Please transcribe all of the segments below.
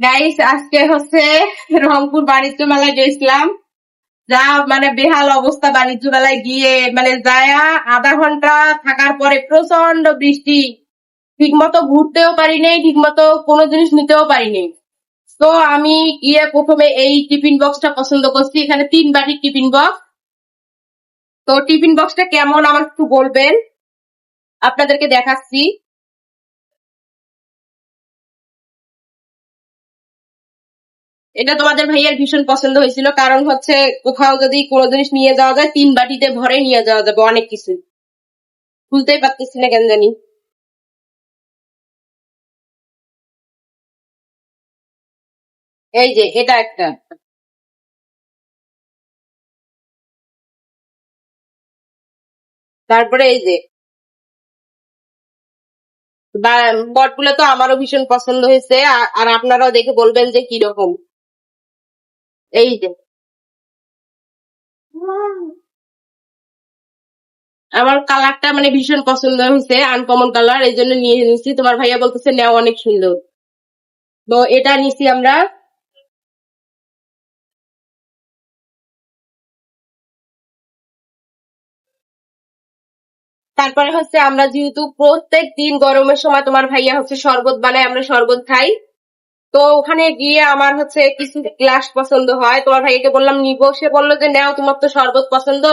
Guys আজকে হচ্ছে রংপুর বাণিজ্য মেলায় গেছিলাম। যা মানে বেহাল অবস্থা বাণিজ্য মেলায় গিয়ে মানে যায়া আধা ঘণ্টা থাকার পরে প্রচণ্ড বৃষ্টি। ঠিক মতো ঘুরতেও পারিনি ঠিক মতো কোনো জিনিস নিতেও পারিনি তো আমি গিয়ে প্রথমে এই টিফিন বক্সটা পছন্দ করছি। এখানে তিন বাটির টিফিন বক্স। তো টিফিন বক্সটা কেমন আমার একটু বলবেন? আপনাদেরকে দেখাচ্ছি। এটা তোমাদের ভাইয়ের ভীষণ পছন্দ হয়েছিল। কারণ হচ্ছে কোথাও যদি কোনো জিনিস নিয়ে যাওয়া যায়, তিন বাটিতে ভরে নিয়ে যাওয়া যাবে অনেক কিছু। খুলতেই পারতেছি না কেন জানি। এই যে, এটা একটা। তারপরে এই যে বটগুলো তো আমারও ভীষণ পছন্দ হয়েছে আর আপনারাও দেখে বলবেন যে কীরকম। এই যে। আমার কালারটা মানে ভীষণ পছন্দ হয়েছে আনকমন কালার এই জন্য নিয়ে নিছি তোমার ভাইয়া বলতেছে নেওয়া অনেক সুন্দর। তো এটা নিছি আমরা। তারপরে হচ্ছে আমরা যেহেতু প্রত্যেক দিন গরমের সময় তোমার ভাইয়া হচ্ছে শরবত বানায়, আমরা শরবত খাই। তো ওখানে গিয়ে আমার হচ্ছে কিছু গ্লাস পছন্দ হয়। তোমার ভাইয়াকে বললাম, নিবো। সে বলল যে, নাও, তোমার তো শরবত পছন্দ।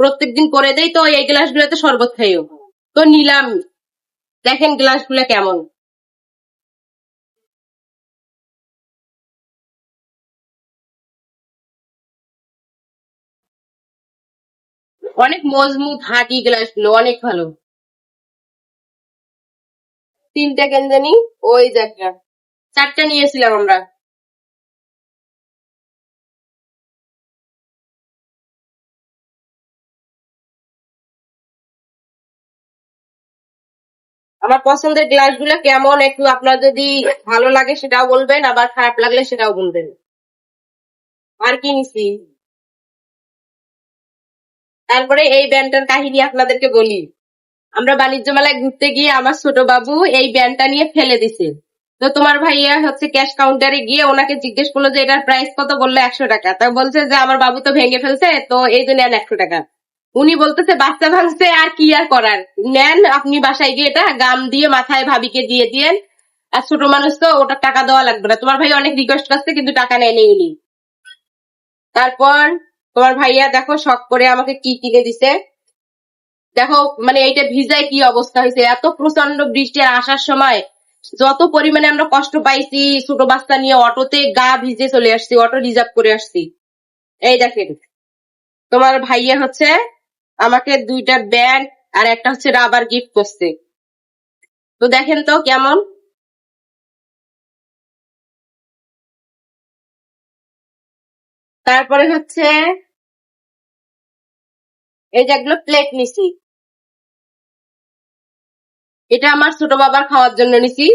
প্রত্যেকদিন করে দেই তো, এই গ্লাস গুলোতে শরবত খাইও। তো নিলাম। দেখেন গ্লাসগুলো কেমন। অনেক মজবুত, হাঁটি গ্লাসগুলো অনেক ভালো। তিনটা কেন জানি? ওই একটা চারটা নিয়েছিলাম আমরা। আমার পছন্দের গ্লাসগুলো কেমন, একটু আপনার যদি ভালো লাগে সেটাও বলবেন, আবার খারাপ লাগলে সেটাও বলবেন। আর কি নিছি? তারপরে এই ব্যান্ডটার কাহিনী আপনাদেরকে বলি। আমরা বাণিজ্য মেলায় ঘুরতে গিয়ে আমার ছোট বাবু এই ব্যান্ডটা নিয়ে ফেলে দিছে। তো তোমার ভাইয়া হচ্ছে ক্যাশ কাউন্টারে গিয়ে ওনাকে জিজ্ঞেস করল যে, এটার প্রাইস কত? বলল একশো টাকা। তা বলছে যে, আমার বাবু তো ভেঙে ফেলছে, তো এই জন্য নেন একশো টাকা। উনি বলতেছে, বাচ্চা ভাঙছে, আর কি আর করার? নেন, আপনি বাসায় গিয়ে এটা গাম দিয়ে মাথায় ভাবিকে দিয়ে দিয়েন। আর ছোট মানুষ তো, ওটা টাকা দেওয়া লাগবে না। তোমার ভাই অনেক রিকোয়েস্ট করছে, কিন্তু টাকা নেয়নি উনি। তারপর তোমার ভাইয়া দেখো শখ করে আমাকে কি কিনে দিছে। দেখো মানে এইটা ভিজায় কি অবস্থা হয়েছে? এত প্রচণ্ড বৃষ্টি আসার সময় যত পরিমাণে আমরা কষ্ট পাইছি, ছোট বাচ্চা নিয়ে অটোতে গা ভিজে চলে আসছি, অটো রিজার্ভ করে আসছি। এই দেখেন, তোমার ভাইয়া হচ্ছে আমাকে দুইটা ব্যাগ আর একটা হচ্ছে রাবার গিফট করছে। তো দেখেন তো কেমন? তারপরে হচ্ছে, এই যে প্লেট নিছি। এটা আমার ছোট বাবার খাওয়ার জন্য নিছি।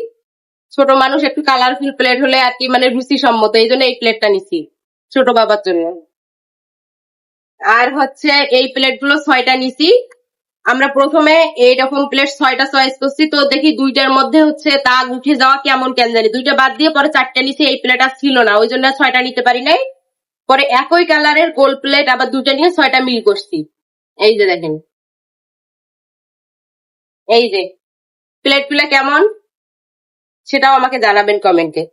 ছোট মানুষ একটু কালারফুল প্লেট হলে আর কি মানে রুচি সম্মত এই জন্য এই প্লেটটা নিছি ছোট বাবার জন্য। আর হচ্ছে এই প্লেটগুলো ছয়টা নিছি। আমরা প্রথমে এইরকম প্লেট ছয়টা চয়েস করছি। তো দেখি দুইটার মধ্যে হচ্ছে দাগ উঠে যাওয়া কেমন কেন জানি। দুইটা বাদ দিয়ে পরে চারটা নিছি, এই প্লেট আর ছিল না, ওই জন্য ছয়টা নিতে পারি নাই। পরে একই কালারের গোল প্লেট আবার দুইটা নিয়ে ছয়টা মিল করছি। এই যে দেখেন। এই যে প্লেটগুলা কেমন? সেটাও আমাকে জানাবেন কমেন্টে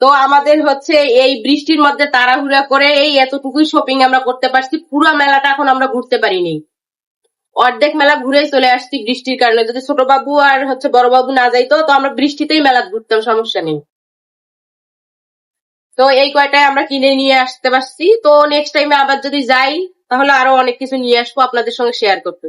তো আমাদের হচ্ছে এই বৃষ্টির মধ্যে তাড়াহুড়া করে এই এতটুকুই শপিং আমরা করতে পারছি। পুরো মেলাটা এখন আমরা ঘুরতে পারিনি। অর্ধেক মেলা ঘুরেই চলে আসছি বৃষ্টির কারণে। যদি ছোট বাবু আর হচ্ছে বড় বাবু না যাইতো, তো আমরা বৃষ্টিতেই মেলা ঘুরতাম, সমস্যা নেই। তো এই কয়টাই আমরা কিনে নিয়ে আসতে পারছি। তো নেক্সট টাইমে আবার যদি যাই, তাহলে আরও অনেক কিছু নিয়ে আসব আপনাদের সঙ্গে শেয়ার করতে।